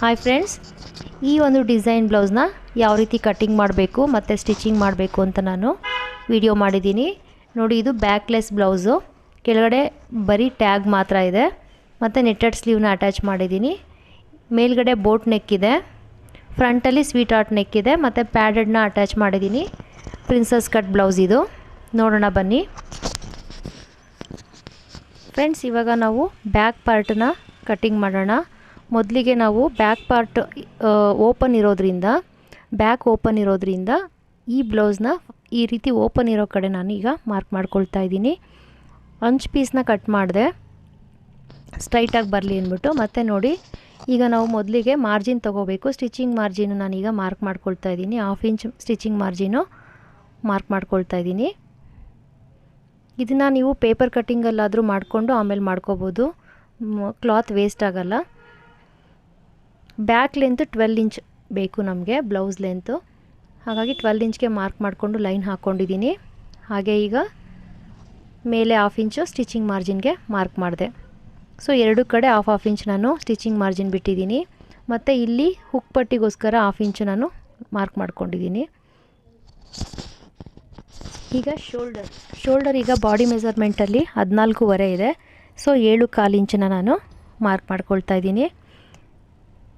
Hi friends ಈ ಒಂದು design ಬ್ಲೌಸ್ನ ಯಾವ ರೀತಿ ಕಟ್ಟಿಂಗ್ ಮಾಡಬೇಕು ಮತ್ತು ಸ್ಟಿಚಿಂಗ್ ಮಾಡಬೇಕು ಅಂತ ನಾನು ವಿಡಿಯೋ ಮಾಡಿದ್ದೀನಿ. ನೋಡಿ, ಇದು ಬ್ಯಾಕ್ಲೆಸ್ ಬ್ಲೌಸು ಕೆಳಗಡೆ ಬರೀ ಟ್ಯಾಗ್ ಮಾತ್ರ ಇದೆ. ಮತ್ತು ನೆಟ್ಟೆಡ್ ಸ್ಲೀವ್ನ ಅಟ್ಯಾಚ್ ಮಾಡಿದ್ದೀನಿ. ಮೇಲ್ಗಡೆ ಬೋಟ್ ನೆಕ್ ಇದೆ. ಫ್ರಂಟಲ್ಲಿ ಸ್ವೀಟ್ ಆರ್ಟ್ ನೆಕ್ ಇದೆ. ಮತ್ತು ಪ್ಯಾಡೆಡ್ನ ಅಟ್ಯಾಚ್ ಮಾಡಿದ್ದೀನಿ. ಪ್ರಿನ್ಸಸ್ ಕಟ್ ಬ್ಲೌಸ್ ಇದು. ನೋಡೋಣ, ಬನ್ನಿ. ಫ್ರೆಂಡ್ಸ್ ಇವಾಗ ನಾವು ಬ್ಯಾಕ್ ಪಾರ್ಟನ್ನ ಕಟ್ಟಿಂಗ್ ಮಾಡೋಣ. ಮೊದಲಿಗೆ ನಾವು ಬ್ಯಾಕ್ ಪಾರ್ಟ್ ಓಪನ್ ಇರೋದ್ರಿಂದ ಬ್ಯಾಕ್ ಓಪನ್ ಇರೋದ್ರಿಂದ ಈ ಬ್ಲೌಸ್ನ ಈ ರೀತಿ ಓಪನ್ ಇರೋ ಕಡೆ ನಾನು ಈಗ ಮಾರ್ಕ್ ಮಾಡ್ಕೊಳ್ತಾ ಇದ್ದೀನಿ. ಅಂಚ್ ಪೀಸ್ನ ಕಟ್ ಮಾಡಿದೆ. ಸ್ಟ್ರೈಟಾಗಿ ಬರಲಿ ಅಂದ್ಬಿಟ್ಟು, ಮತ್ತೆ ನೋಡಿ, ಈಗ ನಾವು ಮೊದಲಿಗೆ ಮಾರ್ಜಿನ್ ತೊಗೋಬೇಕು. ಸ್ಟಿಚಿಂಗ್ ಮಾರ್ಜಿನ್ ನಾನೀಗ ಮಾರ್ಕ್ ಮಾಡ್ಕೊಳ್ತಾ ಇದ್ದೀನಿ. Half inch stitching margin mark ಮಾಡ್ಕೊಳ್ತಾ ಇದ್ದೀನಿ. ಇದನ್ನು ನೀವು ಪೇಪರ್ ಕಟ್ಟಿಂಗಲ್ಲಾದರೂ ಮಾಡಿಕೊಂಡು ಆಮೇಲೆ ಮಾಡ್ಕೋಬೋದು. ಕ್ಲಾತ್ ವೇಸ್ಟ್ ಆಗೋಲ್ಲ. ಬ್ಯಾಕ್ ಲೆಂತ್ ಟ್ವೆಲ್ ಇಂಚ್ ಬೇಕು ನಮಗೆ ಬ್ಲೌಸ್ ಲೆಂತು ಹಾಗಾಗಿ ಟ್ವೆಲ್ ಇಂಚ್ಗೆ ಮಾರ್ಕ್ ಮಾಡಿಕೊಂಡು ಲೈನ್ ಹಾಕ್ಕೊಂಡಿದ್ದೀನಿ ಹಾಗೆ ಈಗ ಮೇಲೆ ಹಾಫ್ ಇಂಚು ಸ್ಟಿಚಿಂಗ್ ಮಾರ್ಜಿನ್ಗೆ ಮಾರ್ಕ್ ಮಾಡಿದೆ. ಸೊ ಎರಡು ಕಡೆ ಹಾಫ್ ಹಾಫ್ ಇಂಚ್ ನಾನು ಸ್ಟಿಚಿಂಗ್ ಮಾರ್ಜಿನ್ ಬಿಟ್ಟಿದ್ದೀನಿ ಮತ್ತು ಇಲ್ಲಿ ಹುಕ್ ಪಟ್ಟಿಗೋಸ್ಕರ ಹಾಫ್ ಇಂಚು ನಾನು ಮಾರ್ಕ್ ಮಾಡ್ಕೊಂಡಿದ್ದೀನಿ ಈಗ ಶೋಲ್ಡರ್ ಶೋಲ್ಡರ್ ಈಗ ಬಾಡಿ ಮೆಸರ್ಮೆಂಟಲ್ಲಿ ಹದಿನಾಲ್ಕೂವರೆ ಇದೆ. ಸೊ ಏಳು ಕಾಲು ಇಂಚನ್ನ ನಾನು ಮಾರ್ಕ್ ಮಾಡ್ಕೊಳ್ತಾ ಇದ್ದೀನಿ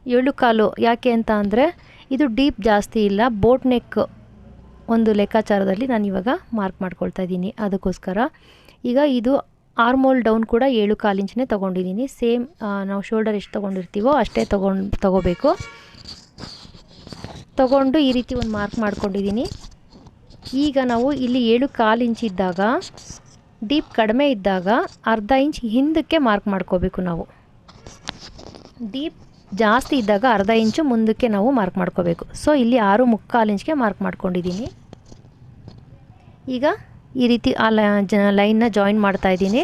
ಏಳು ಕಾಲು ಯಾಕೆ ಅಂತ ಅಂದರೆ ಇದು ಡೀಪ್ ಜಾಸ್ತಿ ಇಲ್ಲ. ಬೋಟ್ ನೆಕ್ ಒಂದು ಲೆಕ್ಕಾಚಾರದಲ್ಲಿ ನಾನು ಇವಾಗ ಮಾರ್ಕ್ ಮಾಡ್ಕೊಳ್ತಾ ಇದ್ದೀನಿ. ಅದಕ್ಕೋಸ್ಕರ ಈಗ ಇದು ಆರ್ಮೋಲ್ ಡೌನ್ ಕೂಡ ಏಳು ಕಾಲು ಇಂಚನೇ ತೊಗೊಂಡಿದ್ದೀನಿ. ಸೇಮ್ ನಾವು ಶೋಲ್ಡರ್ ಎಷ್ಟು ತೊಗೊಂಡಿರ್ತೀವೋ ಅಷ್ಟೇ ತೊಗೊಂಡು, ತೊಗೋಬೇಕು. ತೊಗೊಂಡು ಈ ರೀತಿ ಒಂದು ಮಾರ್ಕ್ ಮಾಡ್ಕೊಂಡಿದ್ದೀನಿ. ಈಗ ನಾವು ಇಲ್ಲಿ ಏಳು ಕಾಲು ಇಂಚ್ ಇದ್ದಾಗ, ಡೀಪ್ ಕಡಿಮೆ ಇದ್ದಾಗ ಅರ್ಧ ಇಂಚ್ ಹಿಂದಕ್ಕೆ ಮಾರ್ಕ್ ಮಾಡ್ಕೋಬೇಕು ನಾವು. ಡೀಪ್ ಜಾಸ್ತಿ ಇದ್ದಾಗ ಅರ್ಧ ಇಂಚು ಮುಂದಕ್ಕೆ ನಾವು ಮಾರ್ಕ್ ಮಾಡ್ಕೋಬೇಕು. ಸೊ ಇಲ್ಲಿ ಆರು ಮುಕ್ಕಾಲು ಇಂಚ್ಗೆ ಮಾರ್ಕ್ ಮಾಡ್ಕೊಂಡಿದ್ದೀನಿ. ಈಗ ಈ ರೀತಿ ಆ ಲೈನ್ನ ಜಾಯಿನ್ ಮಾಡ್ತಾ ಇದ್ದೀನಿ.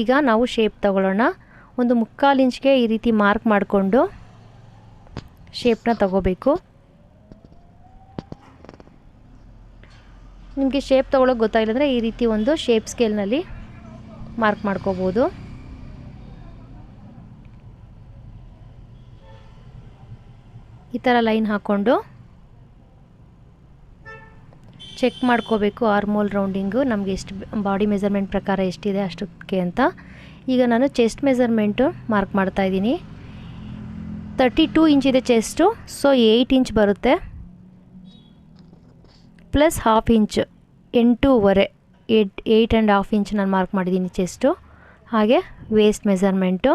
ಈಗ ನಾವು ಶೇಪ್ ತಗೊಳ್ಳೋಣ. ಒಂದು ಮುಕ್ಕಾಲು ಇಂಚ್ಗೆ ಈ ರೀತಿ ಮಾರ್ಕ್ ಮಾಡಿಕೊಂಡು ಶೇಪ್ನ ತಗೋಬೇಕು. ನಿಮಗೆ ಶೇಪ್ ತೊಗೊಳಕ್ಕೆ ಗೊತ್ತಾಗಿಲ್ಲ ಅಂದರೆ ಈ ರೀತಿ ಒಂದು ಶೇಪ್ ಸ್ಕೇಲ್ನಲ್ಲಿ ಮಾರ್ಕ್ ಮಾಡ್ಕೋಬೋದು. ಈ ಥರ ಲೈನ್ ಹಾಕ್ಕೊಂಡು ಚೆಕ್ ಮಾಡ್ಕೋಬೇಕು ಆರ್ಮೋಲ್ ರೌಂಡಿಂಗು, ನಮಗೆ ಎಷ್ಟು ಬಾಡಿ ಮೆಸರ್ಮೆಂಟ್ ಪ್ರಕಾರ ಎಷ್ಟಿದೆ ಅಷ್ಟಕ್ಕೆ ಅಂತ. ಈಗ ನಾನು ಚೆಸ್ಟ್ ಮೆಸರ್ಮೆಂಟು ಮಾರ್ಕ್ ಮಾಡ್ತಾಯಿದ್ದೀನಿ ತರ್ಟಿ ಟೂ ಇಂಚ್ ಇದೆ ಚೆಸ್ಟು, ಸೊ ಏಯ್ಟ್ ಇಂಚ್ ಬರುತ್ತೆ. ಪ್ಲಸ್ ಹಾಫ್ ಇಂಚ್, ಎಂಟೂವರೆ. Eight eight and half inch ನಾನು ಮಾರ್ಕ್ ಮಾಡಿದ್ದೀನಿ ಚೆಸ್ಟು ಹಾಗೆ ವೇಸ್ಟ್ ಮೆಸರ್ಮೆಂಟು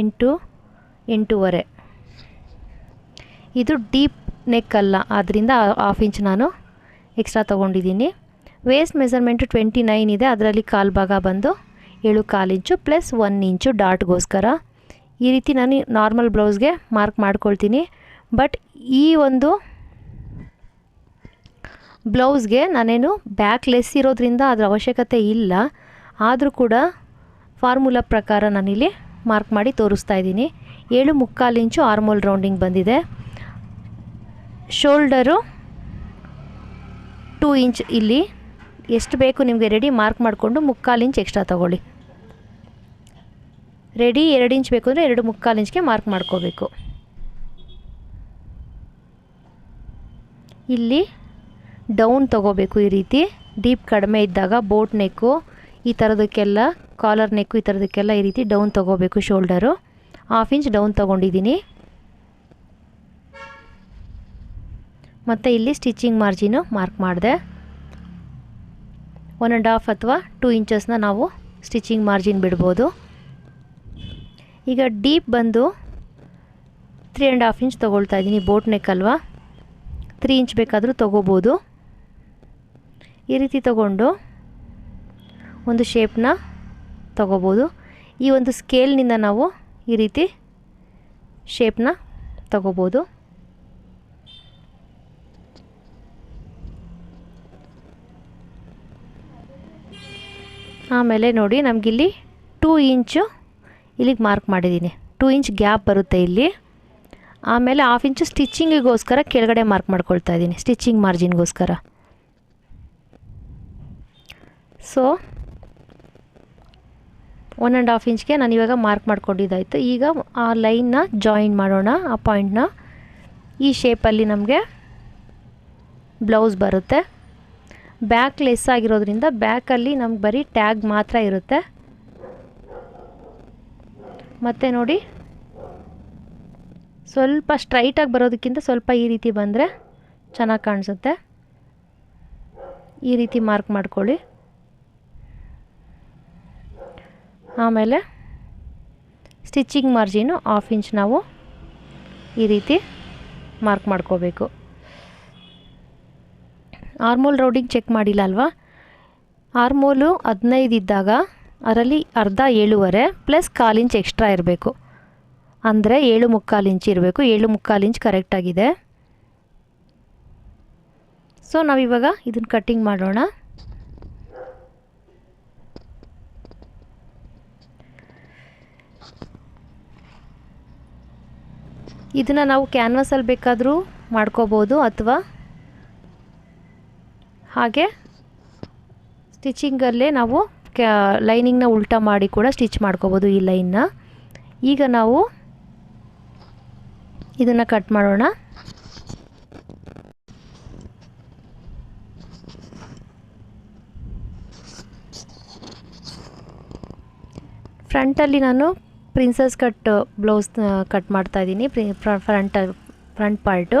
ಎಂಟು, ಎಂಟೂವರೆ. ಇದು ಡೀಪ್ ನೆಕ್ ಅಲ್ಲ ಆದ್ದರಿಂದ ಹಾಫ್ ಇಂಚ್ ನಾನು ಎಕ್ಸ್ಟ್ರಾ ತೊಗೊಂಡಿದ್ದೀನಿ. ವೇಸ್ಟ್ ಮೆಸರ್ಮೆಂಟು ಟ್ವೆಂಟಿ ನೈನ್ ಇದೆ, ಅದರಲ್ಲಿ ಕಾಲು ಭಾಗ ಬಂದು ಏಳು ಕಾಲು ಇಂಚು ಪ್ಲಸ್ ಒನ್ ಇಂಚು ಡಾಟ್ಗೋಸ್ಕರ. ಈ ರೀತಿ ನಾನು ನಾರ್ಮಲ್ ಬ್ಲೌಸ್ಗೆ ಮಾರ್ಕ್ ಮಾಡ್ಕೊಳ್ತೀನಿ. ಬಟ್ ಈ ಒಂದು ಬ್ಲೌಸ್ಗೆ ನಾನೇನು ಬ್ಯಾಕ್ ಲೆಸ್ ಇರೋದ್ರಿಂದ ಅದರ ಅವಶ್ಯಕತೆ ಇಲ್ಲ. ಆದರೂ ಕೂಡ ಫಾರ್ಮುಲಾ ಪ್ರಕಾರ ನಾನಿಲ್ಲಿ ಮಾರ್ಕ್ ಮಾಡಿ ತೋರಿಸ್ತಾ ಇದ್ದೀನಿ. ಏಳು ಮುಕ್ಕಾಲು ಇಂಚು ಆರ್ಮೋಲ್ ರೌಂಡಿಂಗ್ ಬಂದಿದೆ. ಶೋಲ್ಡರು ಟೂ ಇಂಚ್ ಇಲ್ಲಿ. ಎಷ್ಟು ಬೇಕು ನಿಮಗೆ ರೆಡಿ ಮಾರ್ಕ್ ಮಾಡಿಕೊಂಡು ಮುಕ್ಕಾಲು ಇಂಚ್ ಎಕ್ಸ್ಟ್ರಾ ತೊಗೊಳ್ಳಿ. ರೆಡಿ ಎರಡು ಇಂಚ್ ಬೇಕು ಅಂದರೆ ಎರಡು ಮುಕ್ಕಾಲು ಇಂಚ್ಗೆ ಮಾರ್ಕ್ ಮಾಡ್ಕೋಬೇಕು. ಇಲ್ಲಿ ಡೌನ್ ತೊಗೋಬೇಕು ಈ ರೀತಿ. ಡೀಪ್ ಕಡಿಮೆ ಇದ್ದಾಗ ಬೋಟ್ ನೆಕ್ಕು, ಈ ಥರದಕ್ಕೆಲ್ಲ, ಕಾಲರ್ ನೆಕ್ಕು ಈ ಥರದಕ್ಕೆಲ್ಲ ಈ ರೀತಿ ಡೌನ್ ತೊಗೋಬೇಕು ಶೋಲ್ಡರು. ಹಾಫ್ ಇಂಚ್ ಡೌನ್ ತೊಗೊಂಡಿದ್ದೀನಿ. ಮತ್ತು ಇಲ್ಲಿ ಸ್ಟಿಚಿಂಗ್ ಮಾರ್ಜಿನು ಮಾರ್ಕ್ ಮಾಡಿದೆ. ಒನ್ ಆ್ಯಂಡ್ ಹಾಫ್ ಅಥವಾ ಟೂ ಇಂಚಸ್ನ ನಾವು ಸ್ಟಿಚಿಂಗ್ ಮಾರ್ಜಿನ್ ಬಿಡ್ಬೋದು. ಈಗ ಡೀಪ್ ಬಂದು ತ್ರೀ ಆ್ಯಂಡ್ ಹಾಫ್ ಇಂಚ್ ತೊಗೊಳ್ತಾ ಇದ್ದೀನಿ ಬೋಟ್ ನೆಕ್ ಅಲ್ವಾ. ತ್ರೀ ಇಂಚ್ ಬೇಕಾದರೂ ತೊಗೋಬೋದು. ಈ ರೀತಿ ತಗೊಂಡು ಒಂದು ಶೇಪ್ನ ತಗೋಬೋದು. ಈ ಒಂದು ಸ್ಕೇಲ್ನಿಂದ ನಾವು ಈ ರೀತಿ ಶೇಪ್ನ ತಗೋಬೋದು. ಆಮೇಲೆ ನೋಡಿ ನಮಗಿಲ್ಲಿ ಟೂ ಇಂಚು ಇಲ್ಲಿಗೆ ಮಾರ್ಕ್ ಮಾಡಿದ್ದೀನಿ. ಟೂ ಇಂಚ್ ಗ್ಯಾಪ್ ಬರುತ್ತೆ ಇಲ್ಲಿ. ಆಮೇಲೆ ಹಾಫ್ ಇಂಚು ಸ್ಟಿಚ್ಚಿಂಗಿಗೋಸ್ಕರ ಕೆಳಗಡೆ ಮಾರ್ಕ್ ಮಾಡ್ಕೊಳ್ತಾ ಇದ್ದೀನಿ ಸ್ಟಿಚ್ಚಿಂಗ್ ಮಾರ್ಜಿನ್ಗೋಸ್ಕರ ಸೊ ಒನ್ ಆ್ಯಂಡ್ ಹಾಫ್ ಇಂಚ್ಗೆ ನಾನು ಇವಾಗ ಮಾರ್ಕ್ ಮಾಡ್ಕೊಂಡಿದ್ದಾಯಿತು. ಈಗ ಆ ಲೈನ್ನ ಜಾಯಿನ್ ಮಾಡೋಣ, ಆ ಪಾಯಿಂಟ್ನ ಈ ಶೇಪಲ್ಲಿ ನಮಗೆ ಬ್ಲೌಸ್ ಬರುತ್ತೆ. ಬ್ಯಾಕ್ ಲೆಸ್ ಆಗಿರೋದ್ರಿಂದ ಬ್ಯಾಕಲ್ಲಿ ನಮ್ಗೆ ಬರೀ ಟ್ಯಾಗ್ ಮಾತ್ರ ಇರುತ್ತೆ. ಮತ್ತು ನೋಡಿ. ಸ್ವಲ್ಪ ಸ್ಟ್ರೈಟಾಗಿ ಬರೋದಕ್ಕಿಂತ ಸ್ವಲ್ಪ ಈ ರೀತಿ ಬಂದರೆ ಚೆನ್ನಾಗಿ ಕಾಣಿಸುತ್ತೆ. ಈ ರೀತಿ ಮಾರ್ಕ್ ಮಾಡ್ಕೊಳ್ಳಿ. ಆಮೇಲೆ ಸ್ಟಿಚಿಂಗ್ ಮಾರ್ಜಿನು ಆಫ್ ಇಂಚ್ ನಾವು ಈ ರೀತಿ ಮಾರ್ಕ್ ಮಾಡ್ಕೋಬೇಕು. ಆರ್ಮೋಲ್ ರೌಡಿಂಗ್ ಚೆಕ್ ಮಾಡಿಲ್ಲ ಅಲ್ವಾ? ಆರ್ಮೋಲು ಹದಿನೈದು ಇದ್ದಾಗ ಅದರಲ್ಲಿ ಅರ್ಧ ಏಳುವರೆ ಪ್ಲಸ್ ಕಾಲು ಇಂಚ್ ಎಕ್ಸ್ಟ್ರಾ ಇರಬೇಕು. ಅಂದರೆ ಏಳು ಮುಕ್ಕಾಲು ಇಂಚ್ ಇರಬೇಕು. ಏಳು ಮುಕ್ಕಾಲು ಇಂಚ್ ಕರೆಕ್ಟಾಗಿದೆ ಸೊ ನಾವಿವಾಗ ಇದನ್ನು ಕಟ್ಟಿಂಗ್ ಮಾಡೋಣ. ಇದನ್ನು ನಾವು ಕ್ಯಾನ್ವಸಲ್ಲಿ ಬೇಕಾದರೂ ಮಾಡ್ಕೋಬೋದು ಅಥವಾ ಹಾಗೆ ಸ್ಟಿಚಿಂಗಲ್ಲೇ ನಾವು ಕ್ಯಾ ಲೈನಿಂಗ್ನ ಉಲ್ಟಾ ಮಾಡಿ ಕೂಡ ಸ್ಟಿಚ್ ಮಾಡ್ಕೋಬೋದು ಈ ಲೈನ್ನ ಈಗ ನಾವು ಇದನ್ನು ಕಟ್ ಮಾಡೋಣ. ಫ್ರಂಟಲ್ಲಿ ನಾನು ಪ್ರಿನ್ಸಸ್ ಕಟ್ ಬ್ಲೌಸ್ ಕಟ್ ಮಾಡ್ತಾ ಇದ್ದೀನಿ ಫ್ರಂಟ್ ಫ್ರಂಟ್ ಪಾರ್ಟು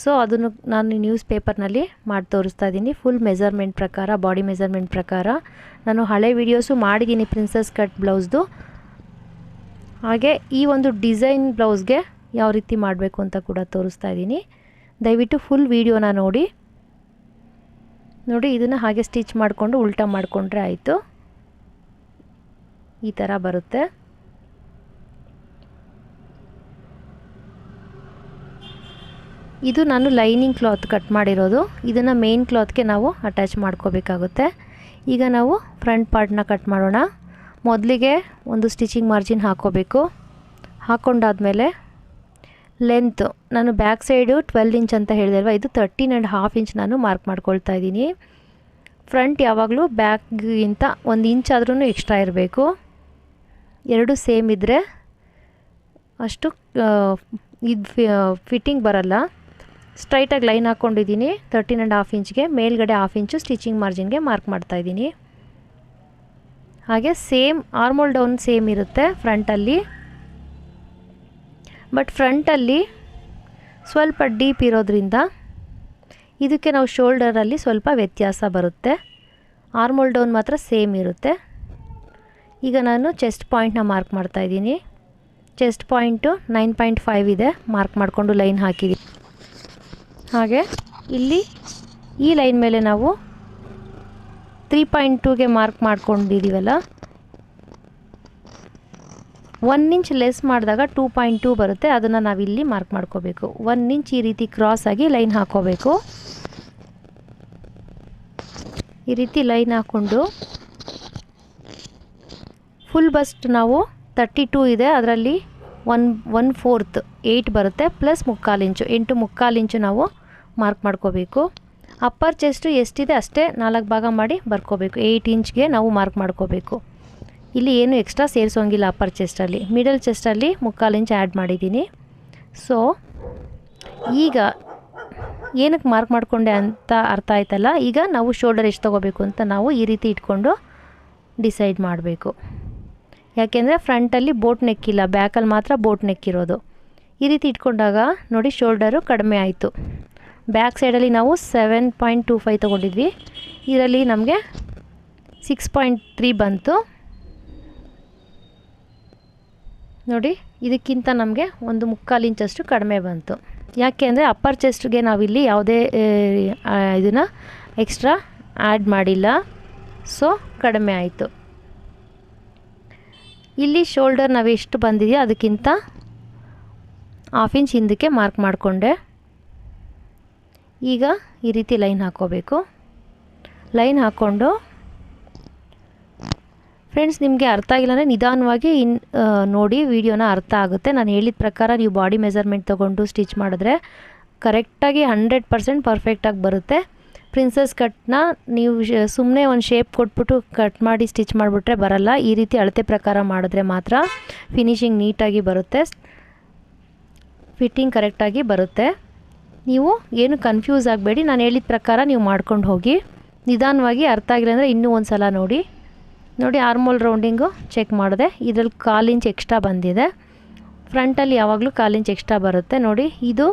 ಸೊ ಅದನ್ನು ನಾನು ನ್ಯೂಸ್ ಪೇಪರ್ನಲ್ಲಿ ಮಾಡಿ ತೋರಿಸ್ತಾ ಇದ್ದೀನಿ ಫುಲ್ ಮೆಜರ್ಮೆಂಟ್ ಪ್ರಕಾರ ಬಾಡಿ ಮೆಜರ್ಮೆಂಟ್ ಪ್ರಕಾರ. ನಾನು ಹಳೆ ವೀಡಿಯೋಸು ಮಾಡಿದ್ದೀನಿ ಪ್ರಿನ್ಸಸ್ ಕಟ್ ಬ್ಲೌಸ್ದು ಹಾಗೆ ಈ ಒಂದು ಡಿಸೈನ್ ಬ್ಲೌಸ್ಗೆ ಯಾವ ರೀತಿ ಮಾಡಬೇಕು ಅಂತ ಕೂಡ ತೋರಿಸ್ತಾ ಇದ್ದೀನಿ ದಯವಿಟ್ಟು ಫುಲ್ ವೀಡಿಯೋನ ನೋಡಿ. ನೋಡಿ, ಇದನ್ನು ಹಾಗೆ ಸ್ಟಿಚ್ ಮಾಡಿಕೊಂಡು, ಉಲ್ಟಾ ಮಾಡಿಕೊಂಡ್ರೆ ಆಯಿತು. ಈ ಥರ ಬರುತ್ತೆ. ಇದು ನಾನು ಲೈನಿಂಗ್ ಕ್ಲಾತ್ ಕಟ್ ಮಾಡಿರೋದು. ಇದನ್ನು ಮೇನ್ ಕ್ಲಾತ್ಗೆ ನಾವು ಅಟ್ಯಾಚ್ ಮಾಡ್ಕೋಬೇಕಾಗುತ್ತೆ. ಈಗ ನಾವು ಫ್ರಂಟ್ ಪಾರ್ಟ್ನ ಕಟ್ ಮಾಡೋಣ. ಮೊದಲಿಗೆ ಒಂದು ಸ್ಟಿಚಿಂಗ್ ಮಾರ್ಜಿನ್ ಹಾಕ್ಕೋಬೇಕು ಹಾಕ್ಕೊಂಡಾದಮೇಲೆ ಲೆಂತ್. ನಾನು ಬ್ಯಾಕ್ ಸೈಡು ಟ್ವೆಲ್ ಇಂಚ್ ಅಂತ ಹೇಳಿದೆ ಅಲ್ವಾ ಇದು ತರ್ಟೀನ್ ಆ್ಯಂಡ್ ಹಾಫ್ ಇಂಚ್ ನಾನು ಮಾರ್ಕ್ ಮಾಡ್ಕೊಳ್ತಾ ಇದ್ದೀನಿ. ಫ್ರಂಟ್ ಯಾವಾಗಲೂ ಬ್ಯಾಕ್ಗಿಂತ ಒಂದು ಇಂಚ್ ಆದ್ರೂ ಎಕ್ಸ್ಟ್ರಾ ಇರಬೇಕು. ಎರಡು ಸೇಮ್ ಇದ್ದರೆ ಅಷ್ಟು ಇದು ಫಿಟ್ಟಿಂಗ್ ಬರಲ್ಲ. ಸ್ಟ್ರೈಟಾಗಿ ಲೈನ್ ಹಾಕ್ಕೊಂಡಿದ್ದೀನಿ ತರ್ಟೀನ್ ಆ್ಯಂಡ್ ಹಾಫ್ ಇಂಚ್ಗೆ ಮೇಲ್ಗಡೆ ಹಾಫ್ ಇಂಚು ಸ್ಟಿಚಿಂಗ್ ಮಾರ್ಜಿನ್ಗೆ ಮಾರ್ಕ್ ಮಾಡ್ತಾಯಿದ್ದೀನಿ ಹಾಗೆ ಸೇಮ್ ಆರ್ಮೋಲ್ ಡೌನ್ ಸೇಮ್ ಇರುತ್ತೆ ಫ್ರಂಟಲ್ಲಿ ಬಟ್ ಫ್ರಂಟಲ್ಲಿ ಸ್ವಲ್ಪ ಡೀಪ್ ಇರೋದ್ರಿಂದ ಇದಕ್ಕೆ ನಾವು ಶೋಲ್ಡರಲ್ಲಿ ಸ್ವಲ್ಪ ವ್ಯತ್ಯಾಸ ಬರುತ್ತೆ. ಆರ್ಮೋಲ್ ಡೌನ್ ಮಾತ್ರ ಸೇಮ್ ಇರುತ್ತೆ. ಈಗ ನಾನು ಚೆಸ್ಟ್ ಪಾಯಿಂಟ್ನ ಮಾರ್ಕ್ ಮಾಡ್ತಾಯಿದ್ದೀನಿ chest point nine point five ಇದೆ. ಮಾರ್ಕ್ ಮಾಡಿಕೊಂಡು ಲೈನ್ ಹಾಕಿದ್ದೀನಿ. ಹಾಗೆ ಇಲ್ಲಿ ಈ ಲೈನ್ ಮೇಲೆ ನಾವು ತ್ರೀ ಪಾಯಿಂಟ್ ಟೂಗೆ ಮಾರ್ಕ್ ಮಾಡ್ಕೊಂಡಿದ್ದೀವಲ್ಲ ಒನ್ ಇಂಚ್ ಲೆಸ್ ಮಾಡಿದಾಗ ಟೂ ಪಾಯಿಂಟ್ ಟೂ ಬರುತ್ತೆ, ಅದನ್ನು ನಾವಿಲ್ಲಿ ಮಾರ್ಕ್ ಮಾಡ್ಕೋಬೇಕು. ಒನ್ ಇಂಚ್ ಈ ರೀತಿ ಕ್ರಾಸ್ ಆಗಿ ಲೈನ್ ಹಾಕ್ಕೋಬೇಕು ಈ ರೀತಿ ಲೈನ್ ಹಾಕ್ಕೊಂಡು ಫುಲ್ ಬಸ್ಟ್ ನಾವು ತರ್ಟಿ ಟೂ ಇದೆ, ಅದರಲ್ಲಿ ಒನ್ ಒನ್ ಫೋರ್ತ್ ಏಯ್ಟ್ ಬರುತ್ತೆ ಪ್ಲಸ್ ಮುಕ್ಕಾಲು ಇಂಚು ಎಂಟು ಮುಕ್ಕಾಲು ಇಂಚು ನಾವು ಮಾರ್ಕ್ ಮಾಡ್ಕೋಬೇಕು. ಅಪ್ಪರ್ ಚೆಸ್ಟು ಎಷ್ಟಿದೆ ಅಷ್ಟೇ ನಾಲ್ಕು ಭಾಗ ಮಾಡಿ ಬರ್ಕೋಬೇಕು. ಏಯ್ಟ್ ಇಂಚ್ಗೆ ನಾವು ಮಾರ್ಕ್ ಮಾಡ್ಕೋಬೇಕು. ಇಲ್ಲಿ ಏನು ಎಕ್ಸ್ಟ್ರಾ ಸೇರಿಸೋಂಗಿಲ್ಲ ಅಪ್ಪರ್ ಚೆಸ್ಟಲ್ಲಿ ಮಿಡಲ್ ಚೆಸ್ಟಲ್ಲಿ ಮುಕ್ಕಾಲು ಇಂಚ್ ಆ್ಯಡ್ ಮಾಡಿದ್ದೀನಿ. ಸೊ ಈಗ ಏನಕ್ಕೆ ಮಾರ್ಕ್ ಮಾಡಿಕೊಂಡೆ ಅಂತ ಅರ್ಥ ಆಯ್ತಲ್ಲ? ಈಗ ನಾವು ಶೋಲ್ಡರ್ ಎಷ್ಟು ತೊಗೋಬೇಕು ಅಂತ ನಾವು ಈ ರೀತಿ ಇಟ್ಕೊಂಡು ಡಿಸೈಡ್ ಮಾಡಬೇಕು. ಯಾಕೆಂದರೆ ಫ್ರಂಟಲ್ಲಿ ಬೋಟ್ ನೆಕ್ ಇಲ್ಲ. ಬ್ಯಾಕಲ್ಲಿ ಮಾತ್ರ ಬೋಟ್ ನೆಕ್ ಇರೋದು. ಈ ರೀತಿ ಇಟ್ಕೊಂಡಾಗ ನೋಡಿ ಶೋಲ್ಡರು ಕಡಿಮೆ ಆಯಿತು. ಬ್ಯಾಕ್ ಸೈಡಲ್ಲಿ ನಾವು ಸೆವೆನ್ ಪಾಯಿಂಟ್ ಟೂ ಫೈವ್ ತೊಗೊಂಡಿದ್ವಿ. ಇದರಲ್ಲಿ ನಮಗೆ ಸಿಕ್ಸ್ ಪಾಯಿಂಟ್ ತ್ರೀ ಬಂತು. ನೋಡಿ, ಇದಕ್ಕಿಂತ ನಮಗೆ ಒಂದು ಮುಕ್ಕಾಲು ಇಂಚಷ್ಟು ಕಡಿಮೆ ಬಂತು. ಯಾಕೆ ಅಂದರೆ ಅಪ್ಪರ್ ಚೆಸ್ಟ್ಗೆ ನಾವಿಲ್ಲಿ ಯಾವುದೇ ಇದನ್ನು ಎಕ್ಸ್ಟ್ರಾ ಆ್ಯಡ್ ಮಾಡಿಲ್ಲ. ಸೊ ಕಡಿಮೆ ಆಯಿತು. ಇಲ್ಲಿ ಶೋಲ್ಡರ್ ನಾವು ಎಷ್ಟು ಬಂದಿದೆಯೋ ಅದಕ್ಕಿಂತ ಹಾಫ್ ಇಂಚ್ ಹಿಂದಕ್ಕೆ ಮಾರ್ಕ್ ಮಾಡಿಕೊಂಡೆ. ಈಗ ಈ ರೀತಿ ಲೈನ್ ಹಾಕ್ಕೋಬೇಕು ಲೈನ್ ಹಾಕ್ಕೊಂಡು ಫ್ರೆಂಡ್ಸ್, ನಿಮಗೆ ಅರ್ಥ ಆಗಿಲ್ಲ ಅಂದರೆ ನಿಧಾನವಾಗಿ ಇನ್ ನೋಡಿ ವಿಡಿಯೋನ ಅರ್ಥ ಆಗುತ್ತೆ. ನಾನು ಹೇಳಿದ ಪ್ರಕಾರ ನೀವು ಬಾಡಿ ಮೆಜರ್ಮೆಂಟ್ ತೊಗೊಂಡು ಸ್ಟಿಚ್ ಮಾಡಿದ್ರೆ ಕರೆಕ್ಟಾಗಿ ಹಂಡ್ರೆಡ್ ಪರ್ಸೆಂಟ್ ಪರ್ಫೆಕ್ಟಾಗಿ ಬರುತ್ತೆ. ಪ್ರಿನ್ಸಸ್ ಕಟ್ನ ನೀವು ಸುಮ್ಮನೆ ಒಂದು ಶೇಪ್ ಕೊಟ್ಬಿಟ್ಟು ಕಟ್ ಮಾಡಿ ಸ್ಟಿಚ್ ಮಾಡಿಬಿಟ್ರೆ ಬರಲ್ಲ. ಈ ರೀತಿ ಅಳತೆ ಪ್ರಕಾರ ಮಾಡಿದ್ರೆ ಮಾತ್ರ ಫಿನಿಶಿಂಗ್ ನೀಟಾಗಿ ಬರುತ್ತೆ. ಫಿಟ್ಟಿಂಗ್ ಕರೆಕ್ಟಾಗಿ ಬರುತ್ತೆ. ನೀವು ಏನು ಕನ್ಫ್ಯೂಸ್ ಆಗಬೇಡಿ. ನಾನು ಹೇಳಿದ ಪ್ರಕಾರ ನೀವು ಮಾಡ್ಕೊಂಡು ಹೋಗಿ. ನಿಧಾನವಾಗಿ ಅರ್ಥ ಆಗಿಲ್ಲ ಅಂದರೆ ಇನ್ನೂ ಒಂದು ಸಲ ನೋಡಿ. ನೋಡಿ ಆರ್ಮೋಲ್ ರೌಂಡಿಂಗು ಚೆಕ್ ಮಾಡಿದೆ. ಇದರಲ್ಲಿ ಕಾಲು ಇಂಚ್ ಎಕ್ಸ್ಟ್ರಾ ಬಂದಿದೆ. ಫ್ರಂಟಲ್ಲಿ ಯಾವಾಗಲೂ ಕಾಲು ಇಂಚ್ ಎಕ್ಸ್ಟ್ರಾ ಬರುತ್ತೆ. ನೋಡಿ ಇದು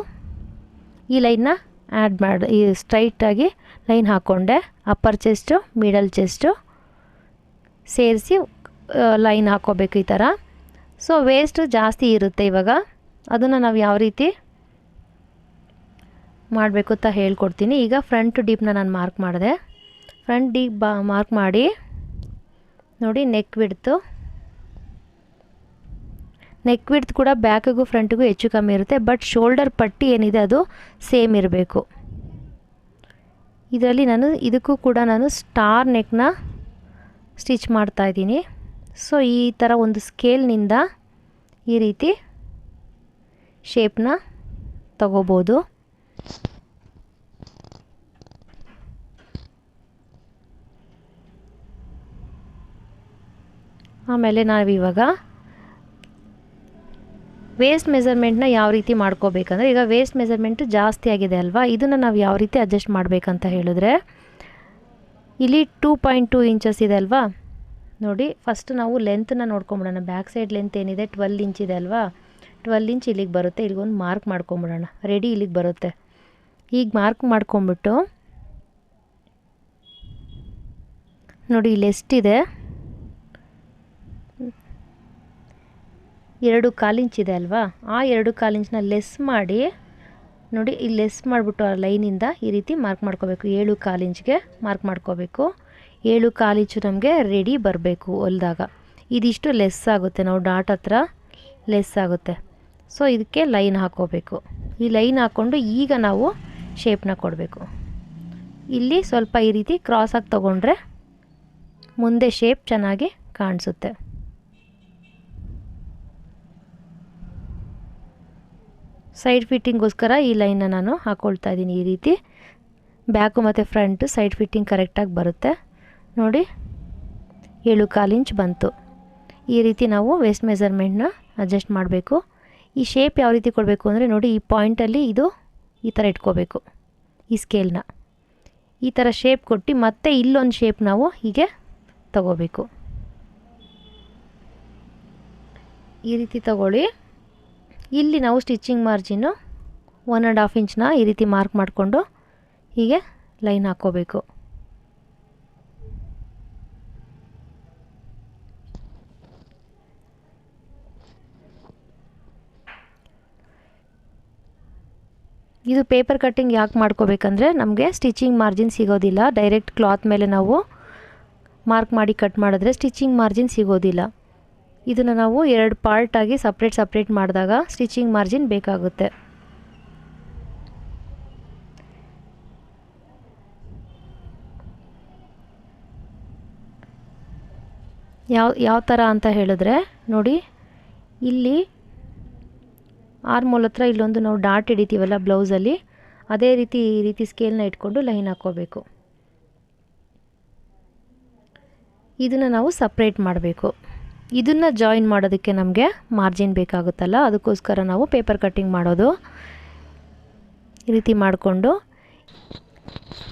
ಈ ಲೈನ್ನ ಆ್ಯಡ್ ಮಾಡಿ, ಈ ಸ್ಟ್ರೈಟಾಗಿ ಲೈನ್ ಹಾಕ್ಕೊಂಡೆ ಅಪ್ಪರ್ ಚೆಸ್ಟು ಮಿಡಲ್ ಚೆಸ್ಟು ಸೇರಿಸಿ ಲೈನ್ ಹಾಕೋಬೇಕು ಈ ಥರ ಸೊ ವೇಸ್ಟು ಜಾಸ್ತಿ ಇರುತ್ತೆ ಇವಾಗ. ಅದನ್ನು ನಾವು ಯಾವ ರೀತಿ ಮಾಡಬೇಕು ಅಂತ ಹೇಳ್ಕೊಡ್ತೀನಿ. ಈಗ ಫ್ರಂಟ್ ಡೀಪ್ನ ನಾನು ಮಾರ್ಕ್ ಮಾಡಿದೆ. ಫ್ರಂಟ್ ಡೀಪ್ ಬಾ ಮಾರ್ಕ್ ಮಾಡಿ. ನೋಡಿ ನೆಕ್ ಬಿಡ್ತು ನೆಕ್ ವಿಡ್ತ್ ಕೂಡ ಬ್ಯಾಕಿಗೂ ಫ್ರಂಟಿಗೂ ಹೆಚ್ಚು ಕಮ್ಮಿ ಇರುತ್ತೆ ಬಟ್ ಶೋಲ್ಡರ್ ಪಟ್ಟಿ ಏನಿದೆ ಅದು ಸೇಮ್ ಇರಬೇಕು. ಇದರಲ್ಲಿ ನಾನು, ಇದಕ್ಕೂ ಕೂಡ ನಾನು ಸ್ಟಾರ್ ನೆಕ್ನ ಸ್ಟಿಚ್ ಮಾಡ್ತಾ ಇದ್ದೀನಿ. ಸೊ ಈ ಥರ ಒಂದು ಸ್ಕೇಲ್ನಿಂದ ಈ ರೀತಿ ಶೇಪ್ನ ತಗೋಬೋದು. ಆಮೇಲೆ ನಾವಿವಾಗ ವೇಸ್ಟ್ ಮೆಸರ್ಮೆಂಟ್ನ ಯಾವ ರೀತಿ ಮಾಡ್ಕೋಬೇಕಂದ್ರೆ, ಈಗ ವೇಸ್ಟ್ ಮೆಸರ್ಮೆಂಟು ಜಾಸ್ತಿ ಆಗಿದೆ ಅಲ್ವಾ? ಇದನ್ನು ನಾವು ಯಾವ ರೀತಿ ಅಡ್ಜಸ್ಟ್ ಮಾಡಬೇಕಂತ ಹೇಳಿದ್ರೆ, ಇಲ್ಲಿ ಟೂ ಪಾಯಿಂಟ್ ಟೂ ಇಂಚಸ್ ಇದೆ ಅಲ್ವಾ? ನೋಡಿ ಫಸ್ಟ್ ನಾವು ಲೆಂತನ್ನ ನೋಡ್ಕೊಂಬಿಡೋಣ. ಬ್ಯಾಕ್ ಸೈಡ್ ಲೆಂತ್ ಏನಿದೆ? ಟ್ವೆಲ್ ಇಂಚ್ ಇದೆ ಅಲ್ವಾ? ಟ್ವೆಲ್ ಇಂಚ್ ಇಲ್ಲಿಗೆ ಬರುತ್ತೆ. ಇಲ್ಲಿಗೊಂದು ಮಾರ್ಕ್ ಮಾಡ್ಕೊಂಬಿಡೋಣ. ರೆಡಿ ಇಲ್ಲಿಗೆ ಬರುತ್ತೆ. ಈಗ ಮಾರ್ಕ್ ಮಾಡ್ಕೊಂಬಿಟ್ಟು ನೋಡಿ ಇಲ್ಲಿ ಎಷ್ಟಿದೆ? ಎರಡು ಕಾಲಿಂಚ್ ಇದೆ ಅಲ್ವಾ? ಆ ಎರಡು ಕಾಲಿಂಚನ್ನ ಲೆಸ್ ಮಾಡಿ, ನೋಡಿ ಇಲ್ಲಿ ಲೆಸ್ ಮಾಡಿಬಿಟ್ಟು ಆ ಲೈನಿಂದ ಈ ರೀತಿ ಮಾರ್ಕ್ ಮಾಡ್ಕೋಬೇಕು. ಏಳು ಕಾಲಿಂಚ್ಗೆ ಮಾರ್ಕ್ ಮಾಡ್ಕೋಬೇಕು. ಏಳು ಕಾಲಿಂಚು ನಮಗೆ ರೆಡಿ ಬರಬೇಕು ಹೊಲ್ದಾಗ. ಇದಿಷ್ಟು ಲೆಸ್ ಆಗುತ್ತೆ. ನಾವು ಡಾಟ್ ಹತ್ರ ಲೆಸ್ ಆಗುತ್ತೆ. ಸೊ ಇದಕ್ಕೆ ಲೈನ್ ಹಾಕ್ಕೋಬೇಕು ಈ ಲೈನ್ ಹಾಕ್ಕೊಂಡು ಈಗ ನಾವು ಶೇಪ್ನ ಕೊಡಬೇಕು. ಇಲ್ಲಿ ಸ್ವಲ್ಪ ಈ ರೀತಿ ಕ್ರಾಸಾಗಿ ತೊಗೊಂಡ್ರೆ ಮುಂದೆ ಶೇಪ್ ಚೆನ್ನಾಗಿ ಕಾಣಿಸುತ್ತೆ. ಸೈಡ್ ಫಿಟ್ಟಿಂಗೋಸ್ಕರ ಈ ಲೈನ್ನ ನಾನು ಹಾಕ್ಕೊಳ್ತಾ ಇದ್ದೀನಿ ಈ ರೀತಿ. ಬ್ಯಾಕು ಮತ್ತು ಫ್ರಂಟು ಸೈಡ್ ಫಿಟ್ಟಿಂಗ್ ಕರೆಕ್ಟಾಗಿ ಬರುತ್ತೆ. ನೋಡಿ, ಏಳು ಕಾಲು ಇಂಚ್ ಬಂತು. ಈ ರೀತಿ ನಾವು ವೇಸ್ಟ್ ಮೆಸರ್ಮೆಂಟ್ನ ಅಡ್ಜಸ್ಟ್ ಮಾಡಬೇಕು. ಈ ಶೇಪ್ ಯಾವ ರೀತಿ ಕೊಡಬೇಕು ಅಂದರೆ ನೋಡಿ, ಈ ಪಾಯಿಂಟಲ್ಲಿ ಇದು ಈ ಥರ ಇಟ್ಕೋಬೇಕು, ಈ ಸ್ಕೇಲ್ನ ಈ ಥರ ಶೇಪ್ ಕೊಟ್ಟು ಮತ್ತೆ ಇಲ್ಲೊಂದು ಶೇಪ್ ನಾವು ಹೀಗೆ ತಗೋಬೇಕು. ಈ ರೀತಿ ತಗೊಳ್ಳಿ. ಇಲ್ಲಿ ನಾವು ಸ್ಟಿಚಿಂಗ್ ಮಾರ್ಜಿನ್ನು ಒನ್ ಆ್ಯಂಡ್ ಹಾಫ್ ಇಂಚ್ನ ಈ ರೀತಿ ಮಾರ್ಕ್ ಮಾಡಿಕೊಂಡು ಹೀಗೆ ಲೈನ್ ಹಾಕ್ಕೋಬೇಕು. ಇದು ಪೇಪರ್ ಕಟ್ಟಿಂಗ್ ಯಾಕೆ ಮಾಡ್ಕೋಬೇಕಂದ್ರೆ ನಮಗೆ ಸ್ಟಿಚಿಂಗ್ ಮಾರ್ಜಿನ್ ಸಿಗೋದಿಲ್ಲ. ಡೈರೆಕ್ಟ್ ಕ್ಲಾತ್ ಮೇಲೆ ನಾವು ಮಾರ್ಕ್ ಮಾಡಿ ಕಟ್ ಮಾಡಿದ್ರೆ ಸ್ಟಿಚಿಂಗ್ ಮಾರ್ಜಿನ್ ಸಿಗೋದಿಲ್ಲ. ಇದನ್ನು ನಾವು ಎರಡು ಪಾರ್ಟಾಗಿ ಸಪ್ರೇಟ್ ಸಪ್ರೇಟ್ ಮಾಡಿದಾಗ ಸ್ಟಿಚಿಂಗ್ ಮಾರ್ಜಿನ್ ಬೇಕಾಗುತ್ತೆ. ಯಾವ ಯಾವ ಥರ ಅಂತ ಹೇಳಿದ್ರೆ ನೋಡಿ, ಇಲ್ಲಿ ಆರ್ಮೋಲ್ ಹತ್ರ ಇಲ್ಲೊಂದು ನಾವು ಡಾಟ್ ಹಿಡಿತೀವಲ್ಲ ಬ್ಲೌಸಲ್ಲಿ, ಅದೇ ರೀತಿ ಈ ರೀತಿ ಸ್ಕೇಲ್ನ ಇಟ್ಕೊಂಡು ಲೈನ್ ಹಾಕ್ಕೋಬೇಕು. ಇದನ್ನು ನಾವು ಸಪ್ರೇಟ್ ಮಾಡಬೇಕು. ಇದನ್ನು ಜಾಯಿನ್ ಮಾಡೋದಕ್ಕೆ ನಮಗೆ ಮಾರ್ಜಿನ್ ಬೇಕಾಗುತ್ತಲ್ಲ, ಅದಕ್ಕೋಸ್ಕರ ನಾವು ಪೇಪರ್ ಕಟ್ಟಿಂಗ್ ಮಾಡೋದು ಈ ರೀತಿ ಮಾಡಿಕೊಂಡು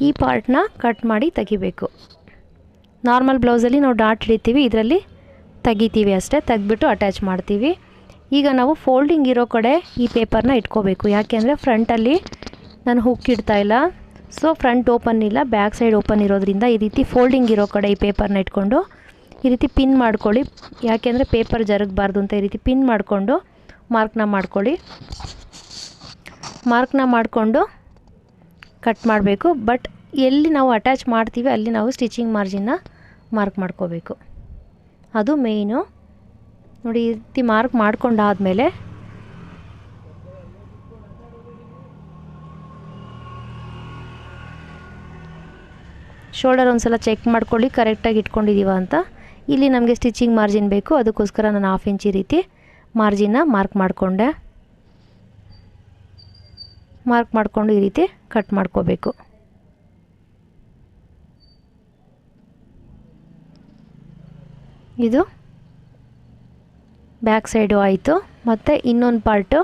ಈ ಪಾರ್ಟ್ನ ಕಟ್ ಮಾಡಿ ತೆಗಿಬೇಕು. ನಾರ್ಮಲ್ ಬ್ಲೌಸಲ್ಲಿ ನಾವು ಡಾಟ್ ಹಿಡಿತೀವಿ, ಇದರಲ್ಲಿ ತೆಗಿತೀವಿ ಅಷ್ಟೇ, ತೆಗೆದ್ಬಿಟ್ಟು ಅಟ್ಯಾಚ್ ಮಾಡ್ತೀವಿ. ಈಗ ನಾವು ಫೋಲ್ಡಿಂಗ್ ಇರೋ ಕಡೆ ಈ ಪೇಪರ್ನ ಇಟ್ಕೋಬೇಕು. ಯಾಕೆಂದರೆ ಫ್ರಂಟಲ್ಲಿ ನಾನು ಹುಕ್ ಇಡ್ತಾ ಇಲ್ಲ. ಸೊ ಫ್ರಂಟ್ ಓಪನ್ ಇಲ್ಲ ಬ್ಯಾಕ್ ಸೈಡ್ ಓಪನ್ ಇರೋದ್ರಿಂದ ಈ ರೀತಿ ಫೋಲ್ಡಿಂಗ್ ಇರೋ ಕಡೆ ಈ ಪೇಪರ್ನ ಇಟ್ಕೊಂಡು ಈ ರೀತಿ ಪಿನ್ ಮಾಡ್ಕೊಳ್ಳಿ. ಯಾಕೆಂದರೆ ಪೇಪರ್ ಜರಗಬಾರ್ದು ಅಂತ ಈ ರೀತಿ ಪಿನ್ ಮಾಡಿಕೊಂಡು ಮಾರ್ಕ್ನ ಮಾಡ್ಕೊಳ್ಳಿ. ಮಾರ್ಕ್ನ ಮಾಡಿಕೊಂಡು ಕಟ್ ಮಾಡಬೇಕು. ಬಟ್ ಎಲ್ಲಿ ನಾವು ಅಟ್ಯಾಚ್ ಮಾಡ್ತೀವಿ ಅಲ್ಲಿ ನಾವು ಸ್ಟಿಚಿಂಗ್ ಮಾರ್ಜಿನ್ನ ಮಾರ್ಕ್ ಮಾಡ್ಕೋಬೇಕು. ಅದು ಮೇಯ್ನು ನೋಡಿ ಈ ರೀತಿ ಮಾರ್ಕ್ ಮಾಡ್ಕೊಂಡಾದಮೇಲೆ ಶೋಲ್ಡರ್ ಒಂದು ಸಲ ಚೆಕ್ ಮಾಡ್ಕೊಳ್ಳಿ ಕರೆಕ್ಟಾಗಿ ಇಟ್ಕೊಂಡಿದ್ದೀವ ಅಂತ. ಇಲ್ಲಿ ನಮಗೆ ಸ್ಟಿಚಿಂಗ್ ಮಾರ್ಜಿನ್ ಬೇಕು, ಅದಕ್ಕೋಸ್ಕರ ನಾನು ಹಾಫ್ ಇಂಚಿ ರೀತಿ ಮಾರ್ಜಿನ್ನ ಮಾರ್ಕ್ ಮಾಡಿಕೊಂಡೆ. ಮಾರ್ಕ್ ಮಾಡಿಕೊಂಡು ಈ ರೀತಿ ಕಟ್ ಮಾಡ್ಕೋಬೇಕು. ಇದು ಬ್ಯಾಕ್ ಸೈಡು ಆಯಿತು. ಮತ್ತು ಇನ್ನೊಂದು ಪಾರ್ಟು.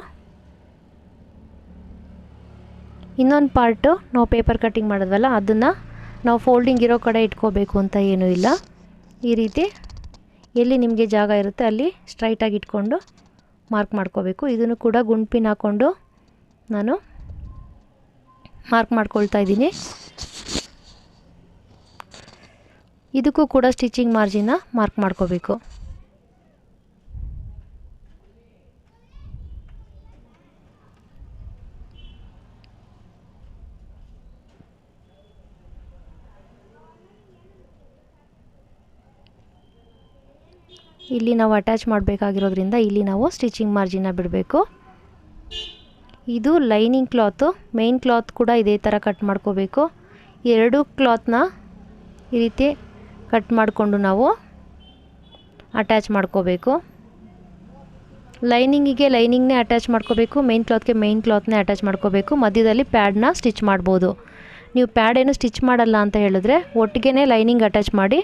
ಇನ್ನೊಂದು ಪಾರ್ಟು ನಾವು ಪೇಪರ್ ಕಟ್ಟಿಂಗ್ ಮಾಡಿದ್ವಲ್ಲ, ಅದನ್ನು ನಾವು ಫೋಲ್ಡಿಂಗ್ ಇರೋ ಕಡೆ ಇಟ್ಕೋಬೇಕು ಅಂತ ಏನೂ ಇಲ್ಲ. ಈ ರೀತಿ ಎಲ್ಲಿ ನಿಮಗೆ ಜಾಗ ಇರುತ್ತೆ ಅಲ್ಲಿ ಸ್ಟ್ರೈಟಾಗಿ ಇಟ್ಕೊಂಡು ಮಾರ್ಕ್ ಮಾಡ್ಕೋಬೇಕು. ಇದನ್ನು ಕೂಡ ಗುಂಡ್ಪಿನ್ ಹಾಕ್ಕೊಂಡು ನಾನು ಮಾರ್ಕ್ ಮಾಡ್ಕೊಳ್ತಾ ಇದ್ದೀನಿ. ಇದಕ್ಕೂ ಕೂಡ ಸ್ಟಿಚಿಂಗ್ ಮಾರ್ಜಿನ ಮಾರ್ಕ್ ಮಾಡ್ಕೋಬೇಕು. ಇಲ್ಲಿ ನಾವು ಅಟ್ಯಾಚ್ ಮಾಡಬೇಕಾಗಿರೋದ್ರಿಂದ ಇಲ್ಲಿ ನಾವು ಸ್ಟಿಚಿಂಗ್ ಮಾರ್ಜಿನ ಬಿಡಬೇಕು. ಇದು ಲೈನಿಂಗ್ ಕ್ಲಾತು ಮೇನ್ ಕ್ಲಾತ್ ಕೂಡ ಇದೇ ಥರ ಕಟ್ ಮಾಡ್ಕೋಬೇಕು. ಎರಡು ಕ್ಲಾತ್ನ ಈ ರೀತಿ ಕಟ್ ಮಾಡಿಕೊಂಡು ನಾವು ಅಟ್ಯಾಚ್ ಮಾಡ್ಕೋಬೇಕು. ಲೈನಿಂಗಿಗೆ ಲೈನಿಂಗ್ನೇ ಅಟ್ಯಾಚ್ ಮಾಡ್ಕೋಬೇಕು ಮೇನ್ ಕ್ಲಾತ್ಗೆ ಮೇನ್ ಕ್ಲಾತ್ನೇ ಅಟ್ಯಾಚ್ ಮಾಡ್ಕೋಬೇಕು. ಮಧ್ಯದಲ್ಲಿ ಪ್ಯಾಡ್ನ ಸ್ಟಿಚ್ ಮಾಡ್ಬೋದು. ನೀವು ಪ್ಯಾಡ್ ಏನು ಸ್ಟಿಚ್ ಮಾಡಲ್ಲ ಅಂತ ಹೇಳಿದ್ರೆ ಒಟ್ಟಿಗೆ ಲೈನಿಂಗ್ ಅಟ್ಯಾಚ್ ಮಾಡಿ